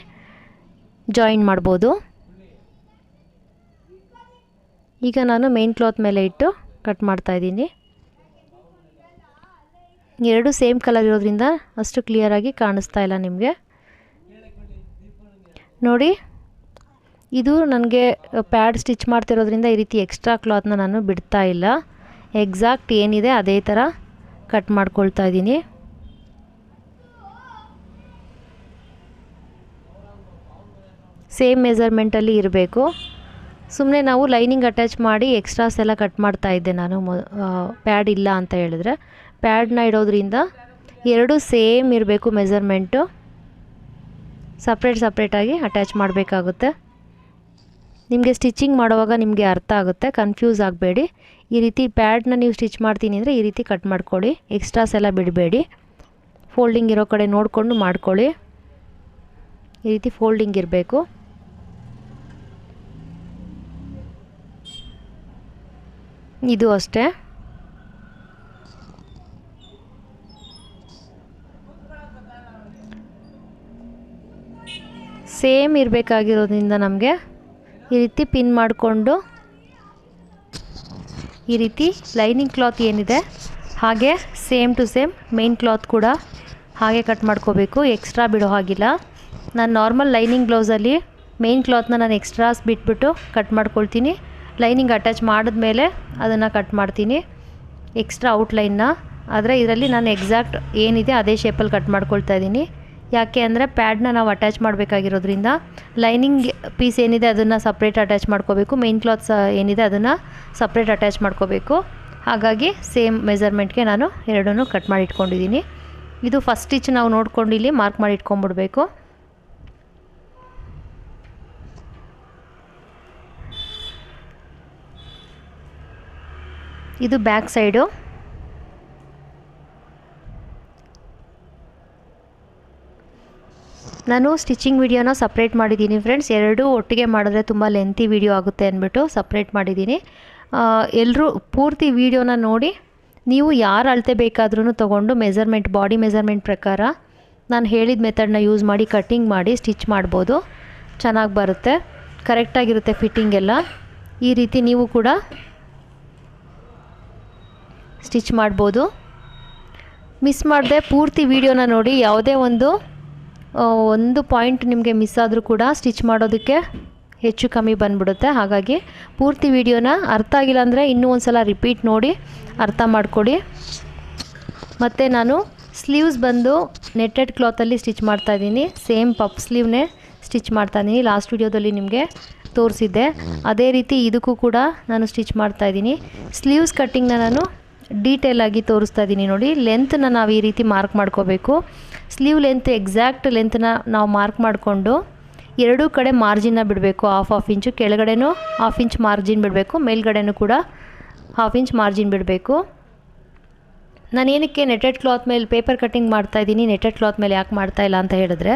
ಜಾಯಿನ್ ಮಾಡ್ಬೋದು. ಈಗ ನಾನು ಮೇನ್ ಕ್ಲಾತ್ ಮೇಲೆ ಇಟ್ಟು ಕಟ್ ಮಾಡ್ತಾಯಿದ್ದೀನಿ ಎರಡು ಸೇಮ್ ಕಲರ್ ಇರೋದ್ರಿಂದ ಅಷ್ಟು ಕ್ಲಿಯರಾಗಿ ಕಾಣಿಸ್ತಾ ಇಲ್ಲ ನಿಮಗೆ. ನೋಡಿ, ಇದು ನನಗೆ ಪ್ಯಾಡ್ ಸ್ಟಿಚ್ ಮಾಡ್ತಿರೋದ್ರಿಂದ ಈ ರೀತಿ ಎಕ್ಸ್ಟ್ರಾ ಕ್ಲಾತ್ನ ನಾನು ಬಿಡ್ತಾ ಇಲ್ಲ. ಎಕ್ಸಾಕ್ಟ್ ಏನಿದೆ ಅದೇ ಥರ ಕಟ್ ಮಾಡ್ಕೊಳ್ತಾ ಇದ್ದೀನಿ. ಸೇಮ್ ಮೆಸರ್ಮೆಂಟಲ್ಲಿ ಇರಬೇಕು. ಸುಮ್ಮನೆ ನಾವು ಲೈನಿಂಗ್ ಅಟ್ಯಾಚ್ ಮಾಡಿ ಎಕ್ಸ್ಟ್ರಾಸ್ ಎಲ್ಲ ಕಟ್ ಮಾಡ್ತಾ ಇದ್ದೆ ನಾನು ಪ್ಯಾಡ್ ಇಲ್ಲ ಅಂತ ಹೇಳಿದ್ರೆ. ಪ್ಯಾಡ್ನ ಇಡೋದ್ರಿಂದ ಎರಡು ಸೇಮ್ ಇರಬೇಕು ಮೆಸರ್ಮೆಂಟು. ಸಪ್ರೇಟ್ ಸಪ್ರೇಟಾಗಿ ಅಟ್ಯಾಚ್ ಮಾಡಬೇಕಾಗುತ್ತೆ. ನಿಮಗೆ ಸ್ಟಿಚಿಂಗ್ ಮಾಡುವಾಗ ನಿಮಗೆ ಅರ್ಥ ಆಗುತ್ತೆ, ಕನ್ಫ್ಯೂಸ್ ಆಗಬೇಡಿ. ಈ ರೀತಿ ಪ್ಯಾಡ್ನ ನೀವು ಸ್ಟಿಚ್ ಮಾಡ್ತೀನಿ ಅಂದರೆ ಈ ರೀತಿ ಕಟ್ ಮಾಡ್ಕೊಳ್ಳಿ, ಎಕ್ಸ್ಟ್ರಾಸ್ ಎಲ್ಲ ಬಿಡಬೇಡಿ. ಫೋಲ್ಡಿಂಗ್ ಇರೋ ಕಡೆ ನೋಡಿಕೊಂಡು ಮಾಡ್ಕೊಳ್ಳಿ. ಈ ರೀತಿ ಫೋಲ್ಡಿಂಗ್ ಇರಬೇಕು. ಇದು ಅಷ್ಟೇ. ಸೇಮ್ ಇರಬೇಕಾಗಿರೋದ್ರಿಂದ ನಮಗೆ ಈ ರೀತಿ ಪಿನ್ ಮಾಡಿಕೊಂಡು ಈ ರೀತಿ ಲೈನಿಂಗ್ ಕ್ಲಾತ್ ಏನಿದೆ, ಹಾಗೆ same to same main cloth ಕೂಡ ಹಾಗೆ ಕಟ್ ಮಾಡ್ಕೋಬೇಕು. ಎಕ್ಸ್ಟ್ರಾ ಬಿಡೋ ಹಾಗಿಲ್ಲ. ನಾನು ನಾರ್ಮಲ್ ಲೈನಿಂಗ್ ಬ್ಲೌಸಲ್ಲಿ ಮೇನ್ ಕ್ಲಾತ್ನ ನಾನು ಎಕ್ಸ್ಟ್ರಾಸ್ ಬಿಟ್ಬಿಟ್ಟು ಕಟ್ ಮಾಡ್ಕೊಳ್ತೀನಿ. ಲೈನಿಂಗ್ ಅಟ್ಯಾಚ್ ಮಾಡಿದ್ಮೇಲೆ ಅದನ್ನು ಕಟ್ ಮಾಡ್ತೀನಿ. ಎಕ್ಸ್ಟ್ರಾ ಔಟ್ಲೈನ್ನ. ಆದರೆ ಇದರಲ್ಲಿ ನಾನು ಎಕ್ಸಾಕ್ಟ್ ಏನಿದೆ ಅದೇ ಶೇಪಲ್ಲಿ ಕಟ್ ಮಾಡ್ಕೊಳ್ತಾ ಇದ್ದೀನಿ. ಯಾಕೆ ಅಂದರೆ ಪ್ಯಾಡ್ನ ನಾವು ಅಟ್ಯಾಚ್ ಮಾಡಬೇಕಾಗಿರೋದ್ರಿಂದ ಲೈನಿಂಗ್ ಪೀಸ್ ಏನಿದೆ ಅದನ್ನು ಸಪ್ರೇಟ್ ಅಟ್ಯಾಚ್ ಮಾಡ್ಕೋಬೇಕು. ಮೇನ್ ಕ್ಲಾತ್ಸ್ ಏನಿದೆ ಅದನ್ನು ಸಪ್ರೇಟ್ ಅಟ್ಯಾಚ್ ಮಾಡ್ಕೋಬೇಕು. ಹಾಗಾಗಿ ಸೇಮ್ ಮೆಜರ್ಮೆಂಟ್ಗೆ ನಾನು ಎರಡನ್ನೂ ಕಟ್ ಮಾಡಿ ಇಟ್ಕೊಂಡಿದ್ದೀನಿ ಇದು ಫಸ್ಟ್ ಸ್ಟಿಚ್ ನಾವು ನೋಡ್ಕೊಂಡು ಇಲ್ಲಿ ಮಾರ್ಕ್ ಮಾಡಿ ಇಟ್ಕೊಂಡ್ಬಿಡ್ಬೇಕು ಇದು ಬ್ಯಾಕ್ ಸೈಡು ನಾನು ಸ್ಟಿಚಿಂಗ್ ವಿಡಿಯೋನ ಸಪ್ರೇಟ್ ಮಾಡಿದ್ದೀನಿ ಫ್ರೆಂಡ್ಸ್ ಎರಡೂ ಒಟ್ಟಿಗೆ ಮಾಡಿದ್ರೆ ತುಂಬ ಲೆಂತಿ ವಿಡಿಯೋ ಆಗುತ್ತೆ ಅಂದ್ಬಿಟ್ಟು ಸಪ್ರೇಟ್ ಮಾಡಿದ್ದೀನಿ. ಎಲ್ಲರೂ ಪೂರ್ತಿ ವಿಡಿಯೋನ ನೋಡಿ, ನೀವು ಯಾರು ಅಳತೆ ಬೇಕಾದ್ರೂ ತೊಗೊಂಡು ಮೆಜರ್ಮೆಂಟ್ ಬಾಡಿ ಮೆಜರ್ಮೆಂಟ್ ಪ್ರಕಾರ ನಾನು ಹೇಳಿದ ಮೆಥಡ್ನ ಯೂಸ್ ಮಾಡಿ ಕಟ್ಟಿಂಗ್ ಮಾಡಿ ಸ್ಟಿಚ್ ಮಾಡ್ಬೋದು. ಚೆನ್ನಾಗಿ ಬರುತ್ತೆ. ಕರೆಕ್ಟಾಗಿರುತ್ತೆ ಫಿಟ್ಟಿಂಗ್ ಎಲ್ಲ. ಈ ರೀತಿ ನೀವು ಕೂಡ ಸ್ಟಿಚ್ ಮಾಡ್ಬೋದು. ಮಿಸ್ ಮಾಡದೆ, ಪೂರ್ತಿ ವಿಡಿಯೋನ ನೋಡಿ, ಯಾವುದೇ ಒಂದು ಒಂದು ಪಾಯಿಂಟ್ ನಿಮಗೆ ಮಿಸ್ ಆದರೂ ಕೂಡ ಸ್ಟಿಚ್ ಮಾಡೋದಕ್ಕೆ ಹೆಚ್ಚು ಕಮ್ಮಿ ಬಂದ್ಬಿಡುತ್ತೆ. ಹಾಗಾಗಿ ಪೂರ್ತಿ ವಿಡಿಯೋನ ಅರ್ಥ ಆಗಿಲ್ಲ ಅಂದರೆ ಇನ್ನೂ ಒಂದು ಸಲ ರಿಪೀಟ್ ನೋಡಿ, ಅರ್ಥ ಮಾಡಿಕೊಡಿ. ಮತ್ತು ನಾನು ಸ್ಲೀವ್ಸ್ ಬಂದು ನೆಟ್ಟೆಡ್ ಕ್ಲಾತಲ್ಲಿ ಸ್ಟಿಚ್ ಮಾಡ್ತಾಯಿದ್ದೀನಿ ಸೇಮ್ ಪಪ್ ಸ್ಲೀವ್ನೇ ಸ್ಟಿಚ್ ಮಾಡ್ತಾಯಿದ್ದೀನಿ ಲಾಸ್ಟ್ ವಿಡಿಯೋದಲ್ಲಿ ನಿಮಗೆ ತೋರಿಸಿದ್ದೆ. ಅದೇ ರೀತಿ ಇದಕ್ಕೂ ಕೂಡ ನಾನು ಸ್ಟಿಚ್ ಮಾಡ್ತಾಯಿದ್ದೀನಿ ಸ್ಲೀವ್ಸ್ ಕಟ್ಟಿಂಗ್ನ ನಾನು ಡೀಟೇಲಾಗಿ ತೋರಿಸ್ತಾ ಇದ್ದೀನಿ ನೋಡಿ. ಲೆಂತ್ನ ನಾವು ಈ ರೀತಿ ಮಾರ್ಕ್ ಮಾಡ್ಕೋಬೇಕು. ಸ್ಲೀವ್ ಲೆಂತ್ ಎಕ್ಸಾಕ್ಟ್ ಲೆಂತ್ನ ನಾವು ಮಾರ್ಕ್ ಮಾಡಿಕೊಂಡು ಎರಡೂ ಕಡೆ ಮಾರ್ಜಿನ್ನ ಬಿಡಬೇಕು. ಹಾಫ್ ಹಾಫ್ ಇಂಚು ಕೆಳಗಡೆನೂ ಹಾಫ್ ಇಂಚ್ ಮಾರ್ಜಿನ್ ಬಿಡಬೇಕು. ಮೇಲ್ಗಡೆನೂ ಕೂಡ ಹಾಫ್ ಇಂಚ್ ಮಾರ್ಜಿನ್ ಬಿಡಬೇಕು. ನಾನು ಏನಕ್ಕೆ ನೆಟೆಡ್ ಕ್ಲಾತ್ ಮೇಲೆ ಪೇಪರ್ ಕಟ್ಟಿಂಗ್ ಮಾಡ್ತಾ ಇದ್ದೀನಿ ನೆಟೆಡ್ ಕ್ಲಾತ್ ಮೇಲೆ ಯಾಕೆ ಮಾಡ್ತಾ ಇಲ್ಲ ಅಂತ ಹೇಳಿದ್ರೆ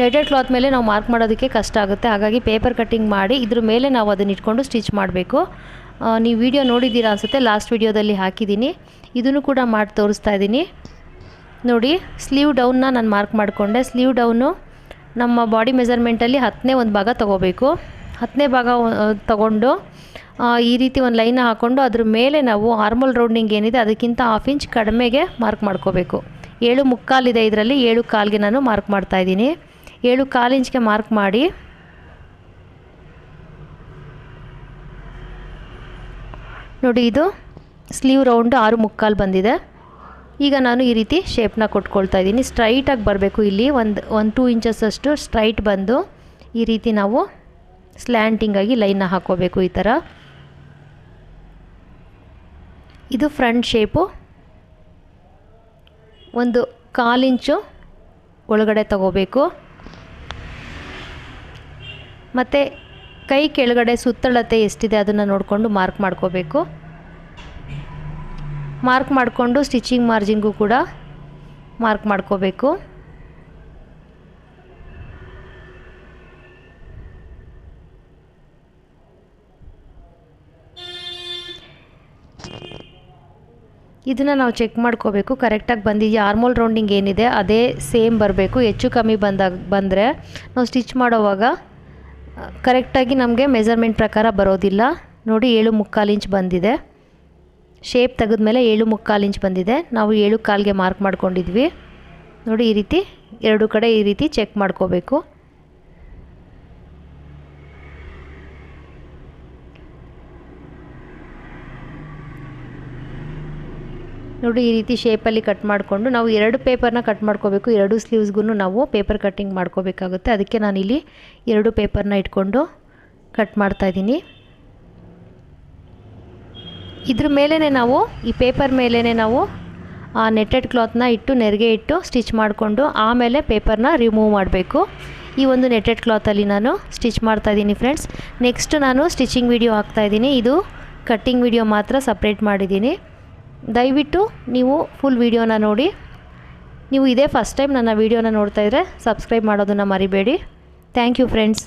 ನೆಟೆಡ್ ಕ್ಲಾತ್ ಮೇಲೆ ನಾವು ಮಾರ್ಕ್ ಮಾಡೋದಕ್ಕೆ ಕಷ್ಟ ಆಗುತ್ತೆ. ಹಾಗಾಗಿ ಪೇಪರ್ ಕಟ್ಟಿಂಗ್ ಮಾಡಿ ಇದ್ರ ಮೇಲೆ ನಾವು ಅದನ್ನ ಇಟ್ಕೊಂಡು ಸ್ಟಿಚ್ ಮಾಡಬೇಕು. ನೀವು ವಿಡಿಯೋ ನೋಡಿದ್ದೀರಾ ಅನಿಸುತ್ತೆ. ಲಾಸ್ಟ್ ವಿಡಿಯೋದಲ್ಲಿ ಹಾಕಿದ್ದೀನಿ. ಇದನ್ನು ಕೂಡ ಮಾಡಿ ತೋರಿಸ್ತಾ ಇದ್ದೀನಿ. ನೋಡಿ ಸ್ಲೀವ್ ಡೌನ್ನ ನಾನು ಮಾರ್ಕ್ ಮಾಡಿಕೊಂಡೆ. ಸ್ಲೀವ್ ಡೌನು ನಮ್ಮ ಬಾಡಿ ಮೆಜರ್ಮೆಂಟಲ್ಲಿ ಹತ್ತನೇ ಒಂದು ಭಾಗ ತೊಗೋಬೇಕು. ಹತ್ತನೇ ಭಾಗ ತಗೊಂಡು ಈ ರೀತಿ ಒಂದು ಲೈನ್ ಹಾಕ್ಕೊಂಡು ಅದ್ರ ಮೇಲೆ ನಾವು ಆರ್ಮಲ್ ರೌಂಡಿಂಗ್ ಏನಿದೆ ಅದಕ್ಕಿಂತ ಹಾಫ್ ಇಂಚ್ ಕಡಿಮೆಗೆ ಮಾರ್ಕ್ ಮಾಡ್ಕೋಬೇಕು. ಏಳು ಮುಕ್ಕಾಲಿದೆ ಇದರಲ್ಲಿ ಏಳು ಕಾಲಿಗೆ ನಾನು ಮಾರ್ಕ್ ಮಾಡ್ತಾಯಿದ್ದೀನಿ ಏಳು ಕಾಲು ಇಂಚ್ಗೆ ಮಾರ್ಕ್ ಮಾಡಿ ನೋಡಿ ಇದು ಸ್ಲೀವ್ ರೌಂಡ್ ಆರು ಮುಕ್ಕಾಲು ಬಂದಿದೆ. ಈಗ ನಾನು ಈ ರೀತಿ ಶೇಪ್ನ ಕೊಟ್ಕೊಳ್ತಾ ಇದ್ದೀನಿ. ಸ್ಟ್ರೈಟಾಗಿ ಬರಬೇಕು ಇಲ್ಲಿ. ಒಂದು ಒಂದು ಟೂ ಇಂಚಸ್ ಅಷ್ಟು ಸ್ಟ್ರೈಟ್ ಬಂದು ಈ ರೀತಿ ನಾವು ಸ್ಲ್ಯಾಂಟಿಂಗಾಗಿ ಲೈನ್ನ ಹಾಕೋಬೇಕು ಈ ಥರ. ಇದು ಫ್ರಂಟ್ ಶೇಪು ಒಂದು ಕಾಲಿಂಚು ಒಳಗಡೆ ತಗೋಬೇಕು. ಮತ್ತು ಕೈ ಕೆಳಗಡೆ ಸುತ್ತಳತೆ ಎಷ್ಟಿದೆ ಅದನ್ನು ನೋಡಿಕೊಂಡು ಮಾರ್ಕ್ ಮಾಡ್ಕೋಬೇಕು. ಮಾರ್ಕ್ ಮಾಡಿಕೊಂಡು ಸ್ಟಿಚಿಂಗ್ ಮಾರ್ಜಿಂಗು ಕೂಡ ಮಾರ್ಕ್ ಮಾಡ್ಕೋಬೇಕು. ಇದನ್ನು ನಾವು ಚೆಕ್ ಮಾಡ್ಕೋಬೇಕು. ಕರೆಕ್ಟಾಗಿ ಬಂದಿದೆಯಾ? ಆರ್ಮೋಲ್ ರೌಂಡಿಂಗ್ ಏನಿದೆ? ಅದೇ ಸೇಮ್ ಬರಬೇಕು. ಹೆಚ್ಚು ಕಮ್ಮಿ ಬಂದಾಗ ಬಂದರೆ ನಾವು ಸ್ಟಿಚ್ ಮಾಡೋವಾಗ ಕರೆಕ್ಟಾಗಿ ನಮಗೆ ಮೆಜರ್ಮೆಂಟ್ ಪ್ರಕಾರ ಬರೋದಿಲ್ಲ. ನೋಡಿ ಏಳು ಮುಕ್ಕಾಲು ಇಂಚ್ ಬಂದಿದೆ. ಶೇಪ್ ತೆಗೆದ್ಮೇಲೆ ಏಳು ಮುಕ್ಕಾಲು ಇಂಚ್ ಬಂದಿದೆ. ನಾವು ಏಳು ಕಾಲಿಗೆ ಮಾರ್ಕ್ ಮಾಡ್ಕೊಂಡಿದ್ವಿ. ನೋಡಿ ಈ ರೀತಿ ಎರಡು ಕಡೆ ಈ ರೀತಿ ಚೆಕ್ ಮಾಡ್ಕೋಬೇಕು. ನೋಡಿ, ಈ ರೀತಿ ಶೇಪಲ್ಲಿ ಕಟ್ ಮಾಡಿಕೊಂಡು ನಾವು ಎರಡು ಪೇಪರ್ನ ಕಟ್ ಮಾಡ್ಕೋಬೇಕು. ಎರಡು ಸ್ಲೀವ್ಸ್ಗೂ ನಾವು ಪೇಪರ್ ಕಟ್ಟಿಂಗ್ ಮಾಡ್ಕೋಬೇಕಾಗುತ್ತೆ. ಅದಕ್ಕೆ ನಾನಿಲ್ಲಿ ಎರಡು ಪೇಪರ್ನ ಇಟ್ಕೊಂಡು ಕಟ್ ಮಾಡ್ತಾಯಿದ್ದೀನಿ ಇದ್ರ ಮೇಲೇ ನಾವು, ಈ ಪೇಪರ್ ಮೇಲೇ ನಾವು, ಆ ನೆಟ್ಟೆಡ್ ಕ್ಲಾತ್ನ ಇಟ್ಟು, ನೆರಿಗೆ ಇಟ್ಟು ಸ್ಟಿಚ್ ಮಾಡಿಕೊಂಡು ಆಮೇಲೆ ಪೇಪರ್ನ ರಿಮೂವ್ ಮಾಡಬೇಕು. ಈ ಒಂದು ನೆಟ್ಟೆಡ್ ಕ್ಲಾತಲ್ಲಿ ನಾನು ಸ್ಟಿಚ್ ಮಾಡ್ತಾಯಿದ್ದೀನಿ ಫ್ರೆಂಡ್ಸ್ ನೆಕ್ಸ್ಟ್ ನಾನು ಸ್ಟಿಚಿಂಗ್ ವಿಡಿಯೋ ಹಾಕ್ತಾಯಿದ್ದೀನಿ ಇದು ಕಟ್ಟಿಂಗ್ ವಿಡಿಯೋ ಮಾತ್ರ ಸಪ್ರೇಟ್ ಮಾಡಿದ್ದೀನಿ. ದಯವಿಟ್ಟು ನೀವು ಫುಲ್ ವೀಡಿಯೋನ ನೋಡಿ. ನೀವು ಇದೇ ಫಸ್ಟ್ ಟೈಮ್ ನನ್ನ ವೀಡಿಯೋನ ನೋಡ್ತಾಯಿದ್ರೆ ಸಬ್ಸ್ಕ್ರೈಬ್ ಮಾಡೋದನ್ನು ಮರಿಬೇಡಿ. Thank you friends